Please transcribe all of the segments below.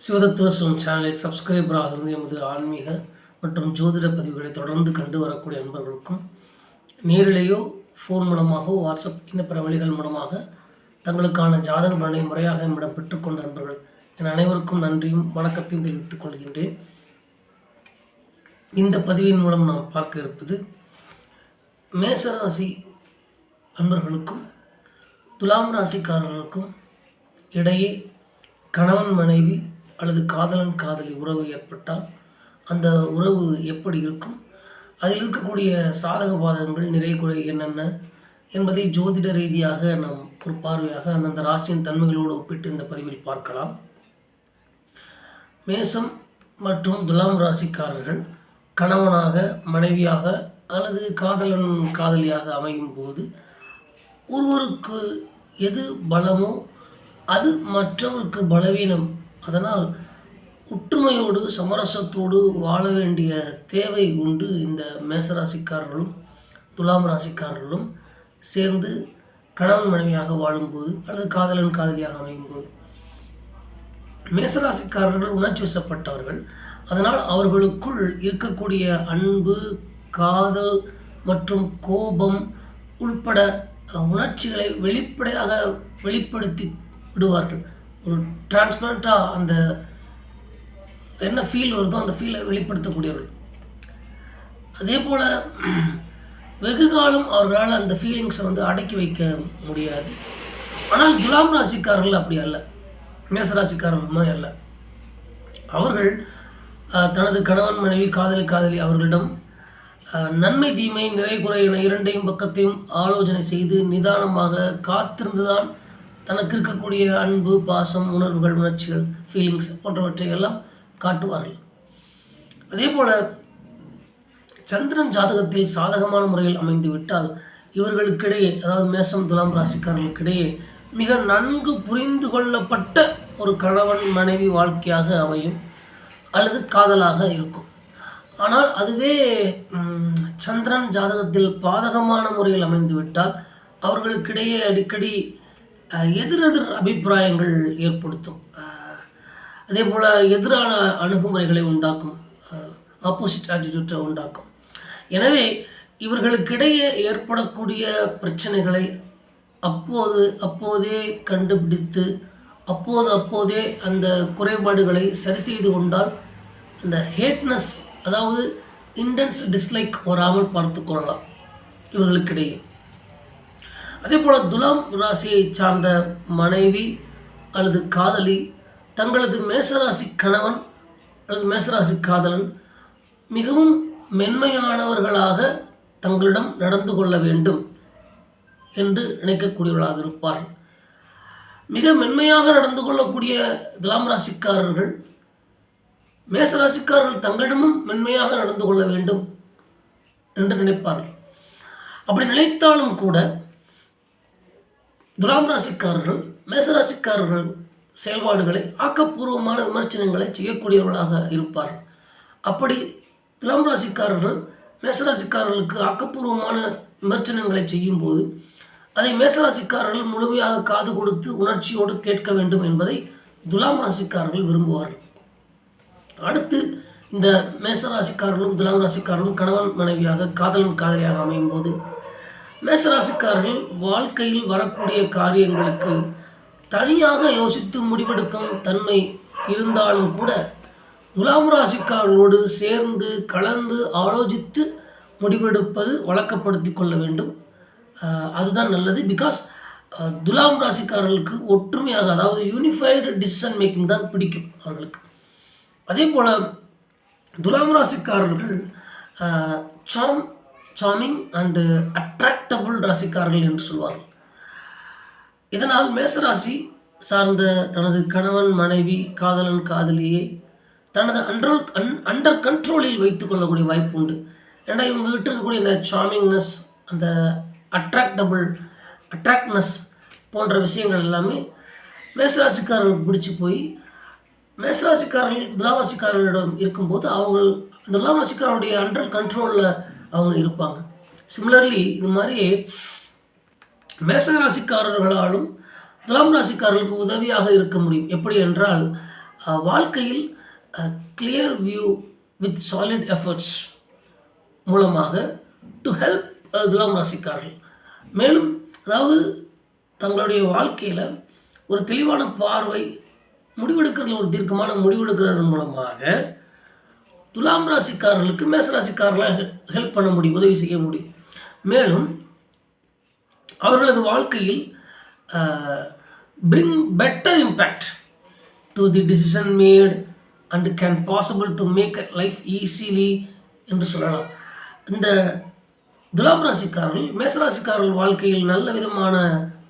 சிவதத்துவம் சேனலில் சப்ஸ்கிரைபராக இருந்து எமது ஆன்மீக மற்றும் ஜோதிட பதிவுகளை தொடர்ந்து கண்டு வரக்கூடிய அன்பர்களுக்கும் நேரிலேயோ ஃபோன் மூலமாகவோ வாட்ஸ்அப் இன்ன பிற வழிகள் மூலமாக தங்களுக்கான ஜாதக பலனை முறையாக என்னிடம் பெற்றுக்கொண்ட அன்பர்கள் என் அனைவருக்கும் நன்றியும் வணக்கத்தையும் தெரிவித்துக் கொள்கின்றேன். இந்த பதிவின் மூலம் நாம் பார்க்க இருப்பது மேசராசி அன்பர்களுக்கும் துலாம் ராசிக்காரர்களுக்கும் இடையே கணவன் மனைவி அல்லது காதலன் காதலி உறவு ஏற்பட்டால் அந்த உறவு எப்படி இருக்கும்? அதில் இருக்கக்கூடிய சாதக பாதகங்கள் நிறை குறை என்னென்ன என்பதை ஜோதிட ரீதியாக நாம் ஒரு பார்வையாக அந்தந்த ராசியின் தன்மைகளோடு ஒப்பிட்டு இந்த பதிவில் பார்க்கலாம். மேசம் மற்றும் துலாம் ராசிக்காரர்கள் கணவனாக மனைவியாக அல்லது காதலன் காதலியாக அமையும் போது ஒருவருக்கு எது பலமோ அது மற்றவருக்கு பலவீனம் அதனால் ஒற்றுமையோடு சமரசத்தோடு வாழ வேண்டிய தேவை உண்டு இந்த மேசராசிக்காரர்களும் துலாம் ராசிக்காரர்களும் சேர்ந்து கணவன் மனைவியாக வாழும்போது அல்லது காதலன் காதலியாக அமையும்போது. மேசராசிக்காரர்கள் உணர்ச்சி வசப்பட்டவர்கள். அதனால் அவர்களுக்குள் இருக்கக்கூடிய அன்பு காதல் மற்றும் கோபம் உள்பட உணர்ச்சிகளை வெளிப்படையாக வெளிப்படுத்தி விடுவார்கள். ஒரு டிரான்ஸ்பரண்ட்டாக அந்த என்ன ஃபீல் வருதோ அந்த ஃபீலை வெளிப்படுத்தக்கூடியவர்கள் அதே போல் வெகு காலம் அவர்களால் அந்த ஃபீலிங்ஸை வந்து அடக்கி வைக்க முடியாது. ஆனால் துலாம் ராசிக்காரர்கள் அப்படி அல்ல. மேசராசிக்காரர்கள் மாதிரி அல்ல. அவர்கள் தனது கணவன் மனைவி காதலி காதலி அவர்களிடம் நன்மை தீமை நிறை குறை என இரண்டையும் பக்கத்தையும் ஆலோசனை செய்து நிதானமாக காத்திருந்துதான் தனக்கு இருக்கக்கூடிய அன்பு பாசம் உணர்வுகள் உணர்ச்சிகள் ஃபீலிங்ஸ் போன்றவற்றை எல்லாம் காட்டுவார்கள். அதே போல் சந்திரன் ஜாதகத்தில் சாதகமான முறையில் அமைந்து விட்டால் இவர்களுக்கிடையே அதாவது மேசம் துலாம் ராசிக்காரர்களுக்கிடையே மிக நன்கு புரிந்து கொள்ளப்பட்ட ஒரு கணவன் மனைவி வாழ்க்கையாக அமையும் அல்லது காதலாக இருக்கும். ஆனால் அதுவே சந்திரன் ஜாதகத்தில் பாதகமான முறையில் அமைந்து விட்டால் அவர்களுக்கிடையே அடிக்கடி எதிரெதிர் அபிப்பிராயங்கள் ஏற்படுத்தும். அதே போல் எதிரான அணுகுமுறைகளை உண்டாக்கும் ஆப்போசிட் ஆட்டிடியூட்டை உண்டாக்கும். எனவே இவர்களுக்கிடையே ஏற்படக்கூடிய பிரச்சனைகளை அப்போது அப்போதே கண்டுபிடித்து அப்போது அப்போதே அந்த குறைபாடுகளை சரி செய்து கொண்டால் அந்த ஹேட்னஸ் அதாவது இன்டென்ஸ் டிஸ்லைக் வராமல் பார்த்து கொள்ளலாம் இவர்களுக்கிடையே. அதே போல் துலாம் ராசியை சார்ந்த மனைவி அல்லது காதலி தங்களது மேசராசி கணவன் அல்லது மேசராசி காதலன் மிகவும் மென்மையானவர்களாக தங்களிடம் நடந்து கொள்ள வேண்டும் என்று நினைக்கக்கூடியவர்களாக இருப்பார்கள். மிக மென்மையாக நடந்து கொள்ளக்கூடிய துலாம் ராசிக்காரர்கள் மேசராசிக்காரர்கள் தங்களிடமும் மென்மையாக நடந்து கொள்ள வேண்டும் என்று நினைப்பார்கள். அப்படி நினைத்தாலும் கூட துலாம் ராசிக்காரர்கள் மேசராசிக்காரர்கள் செயல்பாடுகளை ஆக்கப்பூர்வமான விமர்சனங்களை செய்யக்கூடியவர்களாக இருப்பார் அப்படி துலாம் ராசிக்காரர்கள் மேசராசிக்காரர்களுக்கு ஆக்கப்பூர்வமான விமர்சனங்களை செய்யும்போது அதை மேசராசிக்காரர்கள் முழுமையாக காது கொடுத்து உணர்ச்சியோடு கேட்க வேண்டும் என்பதை துலாம் ராசிக்காரர்கள் விரும்புவார்கள். அடுத்து இந்த மேசராசிக்காரர்களும் துலாம் ராசிக்காரர்களும் கணவன் மனைவியாக காதலன் காதலியாக அமையும் போது மேசராசிக்காரர்கள் வாழ்க்கையில் வரக்கூடிய காரியங்களுக்கு தனியாக யோசித்து முடிவெடுக்கும் தன்மை இருந்தாலும் கூட துலாம் ராசிக்காரர்களோடு சேர்ந்து கலந்து ஆலோசித்து முடிவெடுப்பது வழக்கப்படுத்தி கொள்ள வேண்டும். அதுதான் நல்லது. பிகாஸ் துலாம் ராசிக்காரர்களுக்கு ஒற்றுமையாக அதாவது யூனிஃபைடு டிசிஷன் மேக்கிங் தான் பிடிக்கும் அவர்களுக்கு. அதே போல் துலாம் ராசிக்காரர்கள் சாம் சாமிங் அண்டு அட்ராக்டபுள் ராசிக்காரர்கள் என்று சொல்வார்கள். இதனால் மேசராசி சார்ந்த தனது கணவன் மனைவி காதலன் காதலியை தனது அண்ட்ரோல் அன் அண்டர் கண்ட்ரோலில் வைத்து கொள்ளக்கூடிய வாய்ப்பு உண்டு. ஏன்னா இவங்ககிட்ட இருக்கக்கூடிய இந்த சாமிங்னஸ் அந்த அட்ராக்டபுள் அட்ராக்ட்னஸ் போன்ற விஷயங்கள் எல்லாமே மேசராசிக்காரர்களுக்கு பிடிச்சி போய் மேசராசிக்காரர்கள் துலாராசிக்காரர்களிடம் இருக்கும்போது அவங்க அந்த துலாராசிக்காரருடைய அண்டர் கண்ட்ரோலில் அவங்க இருப்பாங்க. சிமிலர்லி இது மாதிரி மேச ராசிக்காரர்களாலும் துலாம் ராசிக்காரர்களுக்கு உதவியாக இருக்க முடியும். எப்படி என்றால் வாழ்க்கையில் clear view with solid efforts மூலமாக டு ஹெல்ப் துலாம் ராசிக்காரர்கள். மேலும் அதாவது தங்களுடைய வாழ்க்கையில் ஒரு தெளிவான பார்வை முடிவெடுக்கிறதுல ஒரு தீர்க்கமான முடிவெடுக்கிறதன் மூலமாக துலாம் ராசிக்காரர்களுக்கு மேசராசிக்காரர்களாக ஹெல்ப் பண்ண முடியும் உதவி செய்ய முடியும். மேலும் அவர்களது வாழ்க்கையில் bring better impact to the decision made and can possible to make a life easily என்று சொல்லலாம். இந்த துலாம் ராசிக்காரர்கள் மேசராசிக்காரர்கள் வாழ்க்கையில் நல்ல விதமான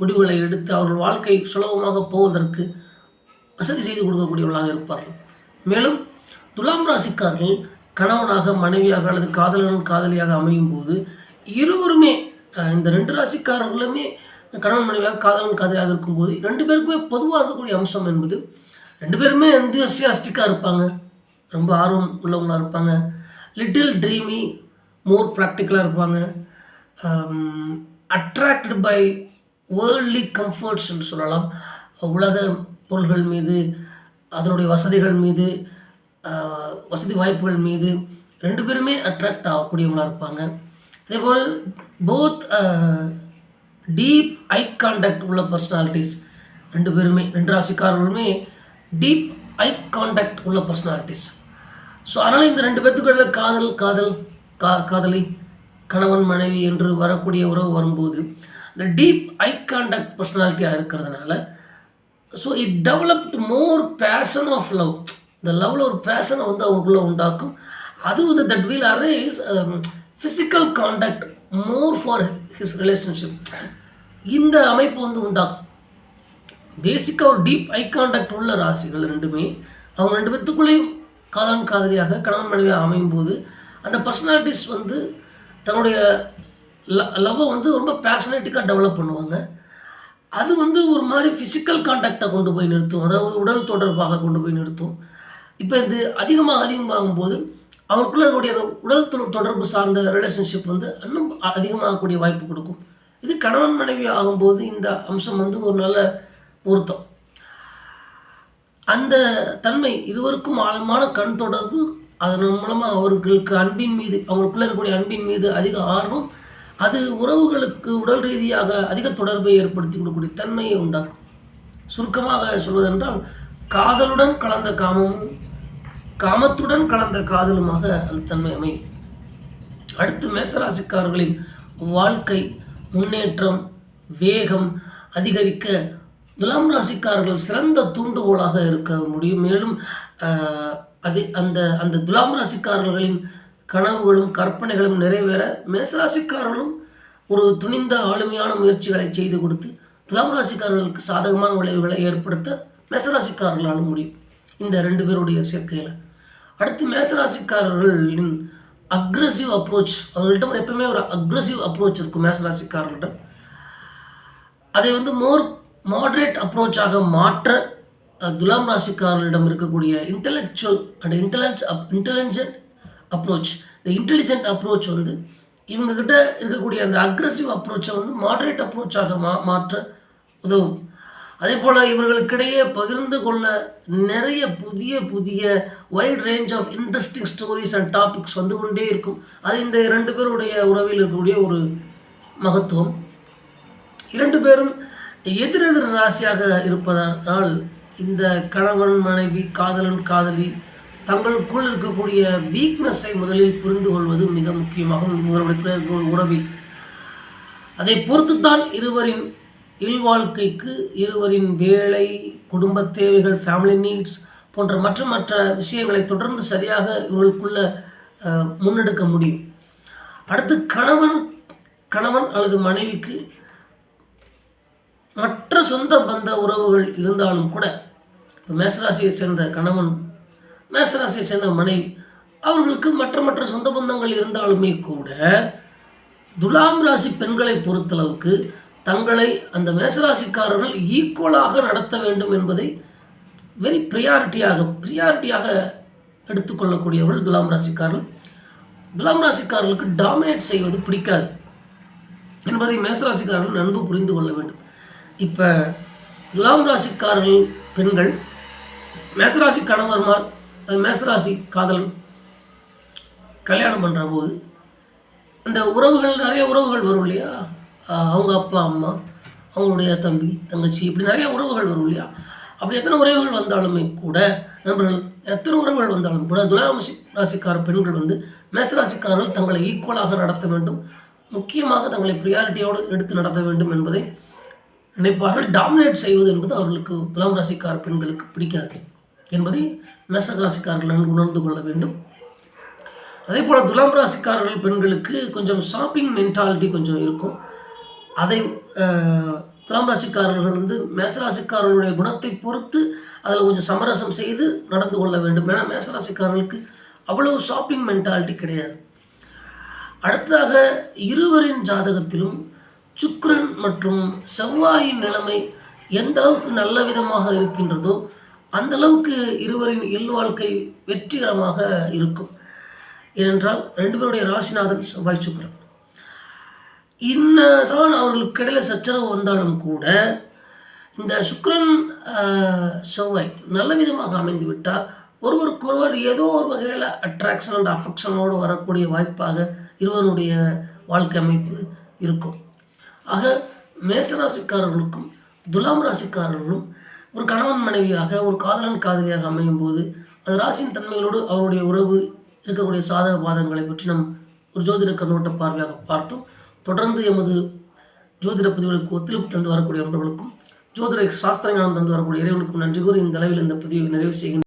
முடிவுகளை எடுத்து அவர்கள் வாழ்க்கை சுலபமாக போவதற்கு வசதி செய்து கொடுக்கக்கூடியவர்களாக இருப்பார்கள். மேலும் துலாம் ராசிக்காரர்கள் கணவனாக மனைவியாக அல்லது காதலன் காதலியாக அமையும் போது இருவருமே இந்த ரெண்டு ராசிக்காரர்களுமே கணவன் மனைவியாக காதலன் காதலியாக இருக்கும்போது ரெண்டு பேருக்குமே பொதுவாக இருக்கக்கூடிய அம்சம் என்பது ரெண்டு பேருமே எந்தியோசியாஸ்டிக்காக இருப்பாங்க. ரொம்ப ஆர்வம் உள்ளவங்களாக இருப்பாங்க. லிட்டில் ட்ரீமி மோர் ப்ராக்டிக்கலாக இருப்பாங்க. அட்ராக்டட் பை வேர்ல்ட்லி கம்ஃபர்ட்ஸ் என்று சொல்லலாம். உலக பொருள்கள் மீது அதனுடைய வசதிகள் மீது வசதி வாய்ப்புகள் மீது ரெண்டு பேருமே அட்ராக்ட் ஆகக்கூடியவங்களாக இருப்பாங்க. அதே போல் போத் டீப் ஐ கான்டாக்ட் உள்ள பர்சனாலிட்டிஸ் ரெண்டு பேருமே ரெண்டு ராசிக்காரர்களுமே டீப் ஐ கான்டாக்ட் உள்ள பர்சனாலிட்டிஸ் ஸோ அதனால் இந்த ரெண்டு பேத்துக்குள்ள காதல் காதல் கா காதலி கணவன் மனைவி என்று வரக்கூடிய உறவு வரும்போது இந்த டீப் ஐ கான்டாக்ட் பர்சனாலிட்டியாக இருக்கிறதுனால so it developed more passion of love இந்த லவ்வில் ஒரு பேஷனை வந்து அவங்களுக்குள்ளே உண்டாக்கும். அது வந்து that will arise physical contact more for his relationship இந்த அமைப்பு வந்து உண்டாகும் பேசிக்காக ஒரு டீப் ஐ கான்டாக்ட் உள்ள ராசிகள் ரெண்டுமே அவங்க ரெண்டு பேத்துக்குள்ளேயும் காதலன் காதலியாக கணவன் மனைவியாக அமையும் போது அந்த பர்சனாலிட்டிஸ் வந்து தன்னுடைய லவ்வை வந்து ரொம்ப பேஷனேட்டிக்காக டெவலப் பண்ணுவாங்க. அது வந்து ஒரு மாதிரி ஃபிசிக்கல் காண்டாக்டை கொண்டு போய் நிறுத்தும். அதாவது உடல் தொடர்பாக கொண்டு போய் நிறுத்தும். இப்போ இது அதிகமாக அதிகமாகும் போது அவருக்குள்ள இருக்கக்கூடிய அந்த உடல் தொடர்பு சார்ந்த ரிலேஷன்ஷிப் வந்து இன்னும் அதிகமாகக்கூடிய வாய்ப்பு கொடுக்கும். இது கணவன் மனைவி ஆகும்போது இந்த அம்சம் வந்து ஒரு நல்ல பொருத்தம். அந்த தன்மை இருவருக்கும் ஆழமான கண் தொடர்பு அதன் மூலமாக அவர்களுக்கு அன்பின் மீது அவங்களுக்குள்ள இருக்கக்கூடிய அன்பின் மீது அதிக ஆர்வம் அது உறவுகளுக்கு உடல் ரீதியாக அதிக தொடர்பை ஏற்படுத்தி கொடுக்கக்கூடிய தன்மையை உண்டாகும் சுருக்கமாக சொல்வதென்றால் காதலுடன் கலந்த காமமும் காமத்துடன் கலந்த காதலுமாக அந்த தன்மை அமையும் அடுத்து மேசராசிக்காரர்களின் வாழ்க்கை முன்னேற்றம் வேகம் அதிகரிக்க துலாம் ராசிக்காரர்கள் சிறந்த தூண்டுகோலாக இருக்க முடியும். மேலும் அது அந்த அந்த துலாம் ராசிக்காரர்களின் கனவுகளும் கற்பனைகளும் நிறைவேற மேசராசிக்காரர்களும் ஒரு துணிந்த ஆளுமையான முயற்சிகளை செய்து கொடுத்து துலாம் ராசிக்காரர்களுக்கு சாதகமான விளைவுகளை ஏற்படுத்த மேசராசிக்காரர்களால் முடியும். இந்த ரெண்டு பேருடைய சேர்க்கையில். அடுத்து மேசராசிக்காரர்களின் அக்ரஸிவ் அப்ரோச் அவங்கள்ட்ட ஒரு எப்பவுமே ஒரு அக்ரஸிவ் அப்ரோச் இருக்கும் மேசராசிக்காரர்கள்ட்ட. அதை வந்து மோர் மாடரேட் அப்ரோச்சாக மாற்ற துலாம் ராசிக்காரர்களிடம் இருக்கக்கூடிய intellectual and intelligence up intelligent approach இந்த இன்டெலிஜென்ட் அப்ரோச் வந்து இவங்கக்கிட்ட இருக்கக்கூடிய அந்த அக்ரஸிவ் அப்ரோச்சை வந்து மாடரேட் அப்ரோச்சாக மா மாற்ற உதவும். அதே போல் இவர்களுக்கிடையே பகிர்ந்து கொள்ள நிறைய புதிய புதிய wide range of interesting stories and topics வந்து கொண்டே இருக்கும். அது இந்த இரண்டு பேருடைய உறவில் இருக்கக்கூடிய ஒரு மகத்துவம். இரண்டு பேரும் எதிரெதிர் ராசியாக இருப்பதனால் இந்த கணவன் மனைவி காதலன் காதலி தங்களுக்குள் இருக்கக்கூடிய வீக்னஸை முதலில் புரிந்து கொள்வது மிக முக்கியமாகும். இவர்களுக்கு உறவில். அதை பொறுத்துத்தான் இருவரின் இல்வாழ்க்கைக்கு இருவரின் வேலை குடும்ப தேவைகள் ஃபேமிலி நீட்ஸ் போன்ற மற்ற மற்ற விஷயங்களை தொடர்ந்து சரியாக இவர்களுக்குள்ள முன்னெடுக்க முடியும். அடுத்து கணவன் கணவன் அல்லது மனைவிக்கு மற்ற சொந்த பந்த உறவுகள் இருந்தாலும் கூட இப்போ மேசராசியை சேர்ந்த கணவன் மேசராசியை சேர்ந்த மனைவி அவர்களுக்கு மற்ற மற்ற சொந்த பந்தங்கள் இருந்தாலுமே கூட துலாம் ராசி பெண்களை பொறுத்தளவுக்கு தங்களை அந்த மேசராசிக்காரர்கள் ஈக்குவலாக நடத்த வேண்டும் என்பதை வெரி ப்ரியாரிட்டியாக ப்ரியாரிட்டியாக எடுத்துக்கொள்ளக்கூடியவர்கள் துலாம் ராசிக்காரர்கள். துலாம் ராசிக்காரர்களுக்கு டாமினேட் செய்வது பிடிக்காது என்பதை மேசராசிக்காரர்கள் நன்கு புரிந்து கொள்ள வேண்டும். இப்போ துலாம் ராசிக்காரர்கள் பெண்கள் மேசராசி கணவர்மார் அது மேசராசி காதலன் கல்யாணம் பண்ணுற போது அந்த உறவுகள் நிறைய உறவுகள் வரும் இல்லையா? அவங்க அப்பா அம்மா அவங்களுடைய தம்பி தங்கச்சி இப்படி நிறைய உறவுகள் வரும் இல்லையா? அப்படி எத்தனை உறவுகள் வந்தாலுமே கூட நண்பர்கள் எத்தனை உறவுகள் வந்தாலும் கூட துலாராசி ராசிக்கார பெண்கள் வந்து மேசராசிக்காரர்கள் தங்களை ஈக்குவலாக நடத்த வேண்டும். முக்கியமாக தங்களை ப்ரியாரிட்டியோடு எடுத்து நடத்த வேண்டும் என்பதை நினைப்பார்கள். டாமினேட் செய்வது என்பது அவர்களுக்கு துலாம் ராசிக்கார பெண்களுக்கு பிடிக்காது என்பதை மேச ராசிக்காரர்கள் நன்கு உணர்ந்து கொள்ள வேண்டும். அதே போல் துலாம் ராசிக்காரர்கள் பெண்களுக்கு கொஞ்சம் ஷாப்பிங் மென்டாலிட்டி கொஞ்சம் இருக்கும். அதை துலாம் ராசிக்காரர்கள் வந்து மேசராசிக்காரர்களுடைய குணத்தை பொறுத்து அதில் கொஞ்சம் சமரசம் செய்து நடந்து கொள்ள வேண்டும். ஏன்னா மேசராசிக்காரர்களுக்கு அவ்வளவு ஷாப்பிங் மென்டாலிட்டி கிடையாது. அடுத்ததாக இருவரின் ஜாதகத்திலும் சுக்ரன் மற்றும் செவ்வாயின் நிலைமை எந்த அளவுக்கு நல்ல விதமாக இருக்கின்றதோ அந்த அளவுக்கு இருவரின் இல்வாழ்க்கை வெற்றிகரமாக இருக்கும். ஏனென்றால் ரெண்டு பேருடைய ராசிநாதன் செவ்வாய் சுக்கிரன். இன்னதான் அவர்களுக்கு இடையில சச்சரவு வந்தாலும் கூட இந்த சுக்ரன் செவ்வாய் நல்ல விதமாக அமைந்து விட்டால் ஒருவருக்கொருவர் ஏதோ ஒரு வகையில் அட்ராக்ஷன் அண்ட் அஃபெக்ஷனோடு வரக்கூடிய வாய்ப்பாக இருவருடைய வாழ்க்கை அமைப்பு இருக்கும். ஆக மேசராசிக்காரர்களுக்கும் துலாம் ராசிக்காரர்களும் ஒரு கணவன் மனைவியாக ஒரு காதலன் காதலியாக அமையும் போது அந்த ராசியின் தன்மைகளோடு அவருடைய உறவு இருக்கக்கூடிய சாதக பாதங்களை பற்றி நாம் ஒரு ஜோதிட கண்ணோட்ட பார்வையாக பார்த்தோம். தொடர்ந்து எமது ஜோதிட பதிவுகளுக்கு ஒத்துழைப்பு தந்து வரக்கூடிய நண்பர்களுக்கும் ஜோதிட சாஸ்திர தந்து வரக்கூடிய இறைவனுக்கும் நன்றி கூறி இந்த அளவில் இந்த பதிவை நிறைவு செய்கின்ற